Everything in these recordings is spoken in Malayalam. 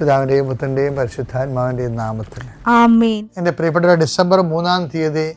പിതാവിന്റെയും പുത്രന്റെയും പരിശുദ്ധാത്മാവിന്റെയും നാമത്തിൽ. ആമേൻ. എന്റെ പ്രിയപ്പെട്ട ഡിസംബർ മൂന്നാം തീയതി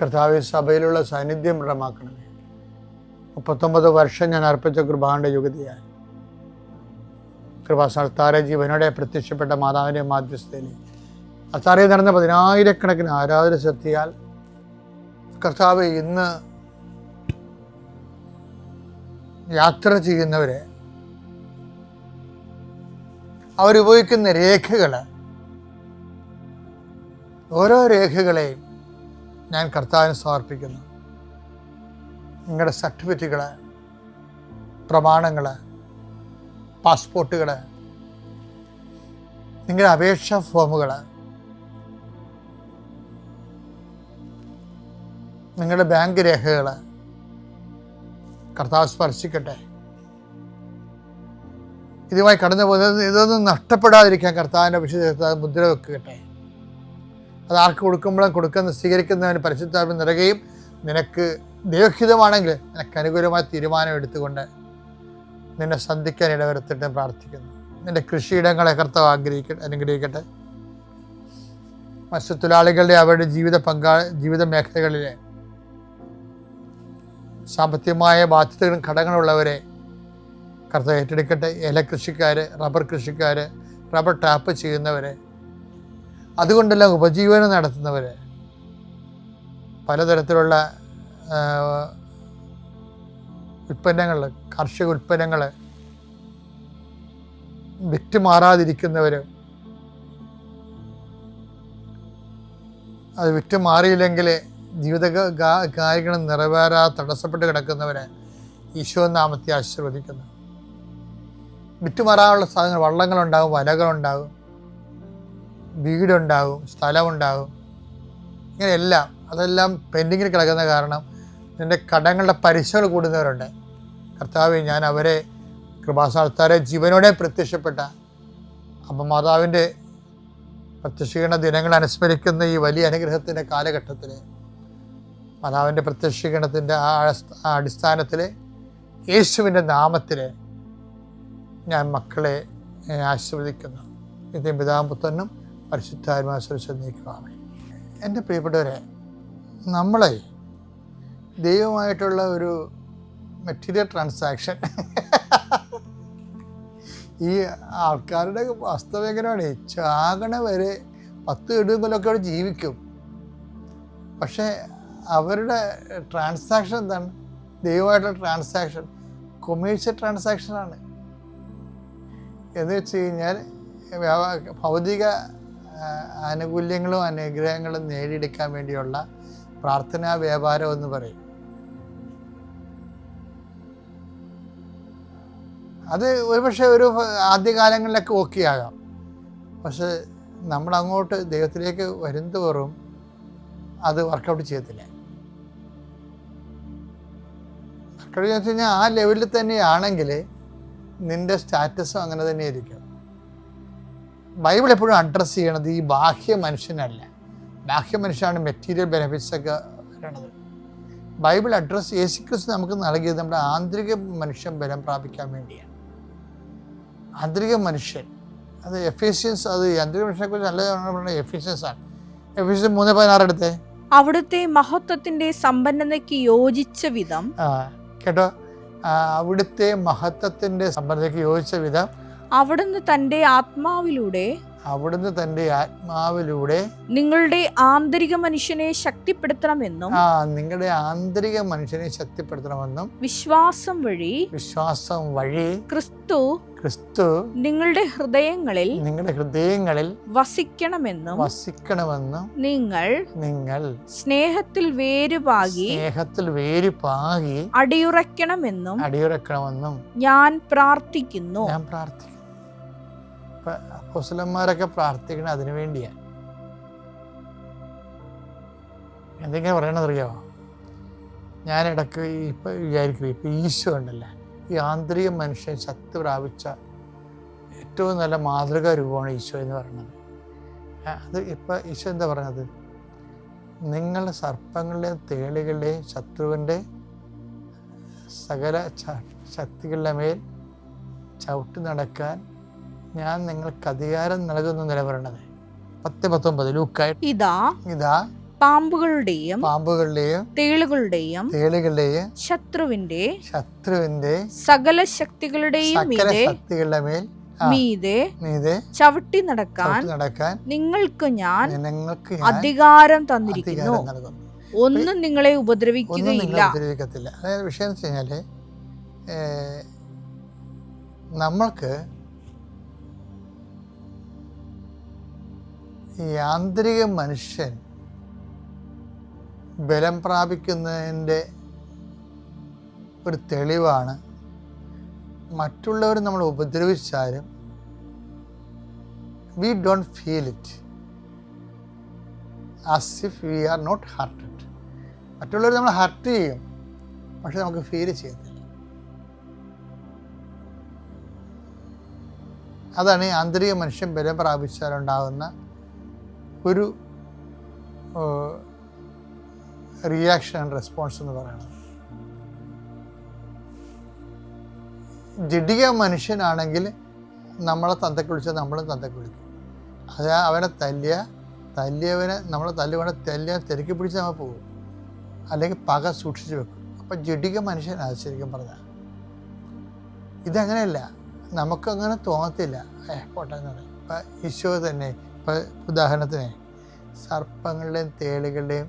കർത്താവെ സഭയിലുള്ള സാന്നിധ്യം ദൃഢമാക്കണമേ. മുപ്പത്തൊമ്പത് വർഷം ഞാൻ അർപ്പിച്ച കൃപാന്റെ യുഗതിയായി കൃപാസ്ഥാന ജീവനോടെ പ്രത്യക്ഷപ്പെട്ട മാതാവിന്റെ മാധ്യസ്ഥയിൽ അത്താറയിൽ നടന്ന പതിനായിരക്കണക്കിന് ആരാധന ശക്തിയാൽ കർത്താവ് ഇന്ന് യാത്ര ചെയ്യുന്നവരെ അവരുപയോഗിക്കുന്ന രേഖകൾ ഓരോ രേഖകളെയും ഞാൻ കർത്താവിന് സമർപ്പിക്കുന്നു. നിങ്ങളുടെ സർട്ടിഫിക്കറ്റുകൾ പ്രമാണങ്ങൾ പാസ്പോർട്ടുകൾ നിങ്ങളുടെ അപേക്ഷാ ഫോമുകൾ നിങ്ങളുടെ ബാങ്ക് രേഖകൾ കർത്താവ് സ്പർശിക്കട്ടെ. ഇതുമായി കടന്നു പോകുന്നത് ഇതൊന്നും നഷ്ടപ്പെടാതിരിക്കാൻ കർത്താവിന്റെ വിശുദ്ധ മുദ്ര വെക്കട്ടെ അത് ആർക്ക് കൊടുക്കുമ്പോഴും കൊടുക്കുന്ന സ്വീകരിക്കുന്നവന് പരിശുദ്ധാത്മ നിറകുകയും നിനക്ക് ദൈവഹിതമാണെങ്കിൽ നിനക്ക് അനുകൂലമായ തീരുമാനം എടുത്തുകൊണ്ട് നിന്നെ സന്ധിക്കാൻ ഇടവരുത്തിട്ട് പ്രാർത്ഥിക്കുന്നു. നിന്റെ കൃഷിയിടങ്ങളെ കർത്താവ് ആഗ്രഹിക്കട്ടെ അനുഗ്രഹിക്കട്ടെ. മത്സ്യത്തൊഴിലാളികളുടെ അവരുടെ ജീവിത പങ്കാ ജീവിത മേഖലകളിലെ സാമ്പത്തികമായ ബാധ്യതകളും ഘടകങ്ങളുള്ളവരെ കർത്താവ് ഏറ്റെടുക്കട്ടെ. ഏല കൃഷിക്കാർ റബ്ബർ കൃഷിക്കാർ റബ്ബർ ടാപ്പ് ചെയ്യുന്നവരെ അതുകൊണ്ടെല്ലാം ഉപജീവനം നടത്തുന്നവർ പലതരത്തിലുള്ള ഉൽപ്പന്നങ്ങൾ കാർഷിക ഉൽപ്പന്നങ്ങൾ വിറ്റ് മാറാതിരിക്കുന്നവർ അത് വിറ്റ് മാറിയില്ലെങ്കിൽ ജീവിത കാര്യങ്ങൾ നിറവേറാ തടസ്സപ്പെട്ട് കിടക്കുന്നവരെ ഈശോ നാമത്തെ ആശീർവദിക്കുന്നു. വിറ്റുമാറാനുള്ള സാധനങ്ങൾ വള്ളങ്ങളുണ്ടാകും വലകളുണ്ടാകും വീടുണ്ടാകും സ്ഥലമുണ്ടാകും ഇങ്ങനെയെല്ലാം അതെല്ലാം പെൻഡിങ്ങിൽ കിടക്കുന്ന കാരണം നിന്റെ കടങ്ങളുടെ പലിശകൾ കൂടുന്നവരുണ്ട്. കർത്താവ് ഞാൻ അവരെ കൃപാസ്ഥാനത്താരെ ജീവനോടെ പ്രത്യക്ഷപ്പെട്ട അപ്പം മാതാവിന്റെ പ്രത്യക്ഷീകരണ ദിനങ്ങൾ അനുസ്മരിക്കുന്ന ഈ വലിയ അനുഗ്രഹത്തിന്റെ കാലഘട്ടത്തിൽ മാതാവിന്റെ പ്രത്യക്ഷീകരണത്തിന്റെ ആ അടിസ്ഥാനത്തിൽ യേശുവിന്റെ നാമത്തിൽ ഞാൻ മക്കളെ ആശീർവദിക്കുന്നു. പിതാവും പിതാമ്പുത്തനും പരിശുദ്ധാത്മാശ്വരിച്ച് നീക്കുകയാണ് എന്റെ പ്രിയപ്പെട്ടവരെ നമ്മളെ ദൈവമായിട്ടുള്ള ഒരു മെറ്റീരിയൽ ട്രാൻസാക്ഷൻ ഈ ആൾക്കാരുടെ വാസ്തവം എങ്ങനെയാണ് ചാകണ വരെ പത്ത് ഇടുമ്പോഴൊക്കെ അവിടെ ജീവിക്കും. പക്ഷേ അവരുടെ ട്രാൻസാക്ഷൻ എന്താണ്? ദൈവമായിട്ടുള്ള ട്രാൻസാക്ഷൻ കൊമേഴ്സ്യൽ ട്രാൻസാക്ഷനാണ് എന്ന് വെച്ച് കഴിഞ്ഞാൽ ഭൗതിക ആനുകൂല്യങ്ങളും അനുഗ്രഹങ്ങളും നേടിയെടുക്കാൻ വേണ്ടിയുള്ള പ്രാർത്ഥനാ വ്യാപാരം എന്ന് പറയും. അത് ഒരുപക്ഷെ ഒരു ആദ്യകാലങ്ങളിലൊക്കെ ഓക്കെ ആകാം. പക്ഷെ നമ്മൾ അങ്ങോട്ട് ദൈവത്തിലേക്ക് വരുന്തോറും അത് വർക്കൗട്ട് ചെയ്യത്തില്ല. വർക്കൗട്ട് ചെയ്യാൻ വെച്ച് കഴിഞ്ഞാൽ ആ ലെവലിൽ തന്നെയാണെങ്കിൽ നിന്റെ സ്റ്റാറ്റസും അങ്ങനെ തന്നെ ആയിരിക്കും ബൈബിൾ എപ്പോഴും അഡ്രസ്സ് ചെയ്യണത് ഈ ബാഹ്യ മനുഷ്യനല്ല. ബാഹ്യ മനുഷ്യനാണ് മെറ്റീരിയൽ ബെനിഫിറ്റ്സ് ഒക്കെ വരണത്. ബൈബിൾ അഡ്രസ്സ് യേശുക്രിസ്തു നമുക്ക് നൽകിയത് നമ്മുടെ ആന്തരിക മനുഷ്യൻ ബലം പ്രാപിക്കാൻ വേണ്ടിയാണ്. ആന്തരിക മനുഷ്യൻ അത് എഫിഷ്യൻസ് അത് ആന്തരിക മനുഷ്യനെ കുറിച്ച് നല്ല എഫിഷ്യൻസ് ആണ്. എഫിഷ്യൻസ് മൂന്ന് പതിനാറ് എടുത്തേ? അവിടുത്തെ മഹത്വത്തിന്റെ സമ്പന്നതയ്ക്ക് യോജിച്ച വിധം കേട്ടോ? അവിടുത്തെ മഹത്വത്തിന്റെ സമ്പന്നതയ്ക്ക് യോജിച്ച വിധം അവിടുന്ന് തന്റെ ആത്മാവിലൂടെ അവിടുന്ന് തന്റെ ആത്മാവിലൂടെ നിങ്ങളുടെ ആന്തരിക മനുഷ്യനെ ശക്തിപ്പെടുത്തണമെന്നും ആ നിങ്ങളുടെ ആന്തരിക മനുഷ്യനെ ശക്തിപ്പെടുത്തണമെന്നും വിശ്വാസം വഴി വിശ്വാസം വഴി ക്രിസ്തു ക്രിസ്തു നിങ്ങളുടെ ഹൃദയങ്ങളിൽ നിങ്ങളുടെ ഹൃദയങ്ങളിൽ വസിക്കണമെന്നും വസിക്കണമെന്നും നിങ്ങൾ നിങ്ങൾ സ്നേഹത്തിൽ വേരുപാകി സ്നേഹത്തിൽ വേരുപാകി അടിയുറയ്ക്കണമെന്നും അടിയുറക്കണമെന്നും ഞാൻ പ്രാർത്ഥിക്കുന്നു. ഞാൻ പ്രാർത്ഥിക്കുന്നു. ഇപ്പൊ പ്രാർത്ഥിക്കണേ അതിനു വേണ്ടിയാണ് എന്തെങ്കിലും പറയണതറിയാമോ ഞാൻ ഇടയ്ക്ക് ഇപ്പം വിചാരിക്കും ഇപ്പം ഈശോ ഉണ്ടല്ലേ? ഈ ആന്തരിക മനുഷ്യൻ ശക്തി പ്രാപിച്ച ഏറ്റവും നല്ല മാതൃകാ രൂപമാണ് ഈശോ എന്ന് പറയുന്നത്. അത് ഇപ്പം ഈശോ എന്താ പറയുന്നത്? നിങ്ങളുടെ സർപ്പങ്ങളുടെയും തേളികളുടെയും ശത്രുവിന്റെ സകല ശക്തികളുടെ മേൽ ചവിട്ടി നടക്കാൻ ഞാൻ നിങ്ങൾക്ക് അധികാരം നൽകുന്നു നിലപറയണത് പത്ത് പത്തൊമ്പത് ലൂക്കായി. ഇതാ ഇതാ പാമ്പുകളുടെയും പാമ്പുകളുടെയും തേളുകളുടെയും തേളുകളുടെയും ശത്രുവിന്റെ ശത്രുവിന്റെ സകല ശക്തികളുടെയും സകല ശക്തികളുടെ മേൽ മീതെ മീതെ ചവിട്ടി നടക്കാൻ നടക്കാൻ നിങ്ങൾക്ക് ഞാൻ നിങ്ങൾക്ക് അധികാരം തന്നിരിക്കുന്നു. ഒന്നും നിങ്ങളെ ഉപദ്രവിക്കുകയില്ല. ഉപദ്രവിക്കത്തില്ല. അതായത് വിഷയം എന്ന് വെച്ച് കഴിഞ്ഞാൽ നമ്മൾക്ക് ഈ ആന്തരിക മനുഷ്യൻ ബലം പ്രാപിക്കുന്നതിന്റെ ഒരു തെളിവാണ് മറ്റുള്ളവർ നമ്മൾ ഉപദ്രവിച്ചാലും we don't feel it as if we are not hurted മറ്റുള്ളവർ നമ്മൾ ഹർട്ട് ചെയ്യും പക്ഷെ നമുക്ക് ഫീൽ ചെയ്യത്തില്ല അതാണ് ആന്തരിക മനുഷ്യൻ ബലം പ്രാപിച്ചാലുണ്ടാകുന്ന ഒരു റിയാക്ഷൻ ആൻഡ് റെസ്പോൺസ് എന്ന് പറയുന്നത് ജഡിക മനുഷ്യനാണെങ്കിൽ നമ്മളെ തന്തയ്ക്ക് വിളിച്ചാൽ നമ്മളും തന്തയ്ക്ക് വിളിക്കും. അത് അവനെ തല്ലിയ തല്ലിയവനെ നമ്മളെ തല്ലുവനെ തല്ലിയ തിരക്കി പിടിച്ച് നമ്മൾ പോകും. അല്ലെങ്കിൽ പക സൂക്ഷിച്ച് വെക്കും. അപ്പം ജഡിക മനുഷ്യനാണ് ശരിക്കും പറഞ്ഞാൽ ഇതങ്ങനെയല്ല. നമുക്കങ്ങനെ തോന്നത്തില്ല. ഏ പോട്ടെ എന്ന് പറയും. ഇപ്പം ഈശോ തന്നെ ഇപ്പം ഉദാഹരണത്തിന് സർപ്പങ്ങളുടെയും തേളുകളുടെയും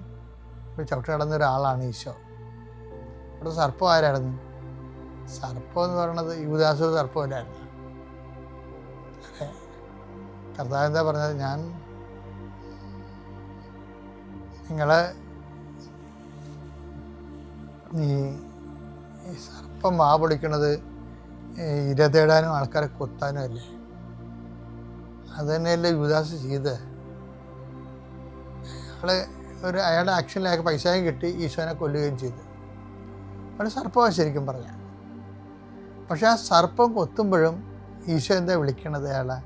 ചവിട്ട് നടന്ന ഒരാളാണ് ഈശോ. അവിടെ സർപ്പം ആരായിരുന്നു? സർപ്പം എന്ന് പറയുന്നത് യുവദാസ സർപ്പമല്ലായിരുന്നു കർത്താവ് എന്താ പറഞ്ഞത്? ഞാൻ നിങ്ങളെ ഈ സർപ്പം മാ പൊളിക്കണത് ഇര തേടാനും ആൾക്കാരെ കൊത്താനും അല്ലേ? അത് തന്നെയല്ലേ യുവദാസ് ചെയ്ത്? അയാളെ ഒരു അയാളുടെ ആക്ഷനിൽ പൈസയും കിട്ടി ഈശോനെ കൊല്ലുകയും ചെയ്തു. അവിടെ സർപ്പമാണ് ശരിക്കും പറഞ്ഞ. പക്ഷെ ആ സർപ്പം കൊത്തുമ്പോഴും ഈശോ എന്താ വിളിക്കണത് അയാളെ?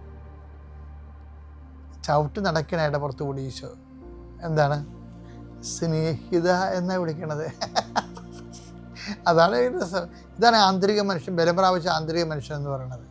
ചവിട്ട് നടക്കണ അയാളുടെ പുറത്തു കൂടി ഈശോ. എന്താണ്? സ്നേഹിത എന്നാ വിളിക്കണത്. അതാണ് രസം ഇതാണ് ആന്തരിക മനുഷ്യൻ ബലം പ്രാപിച്ച ആന്തരിക മനുഷ്യൻ എന്ന് പറയുന്നത്.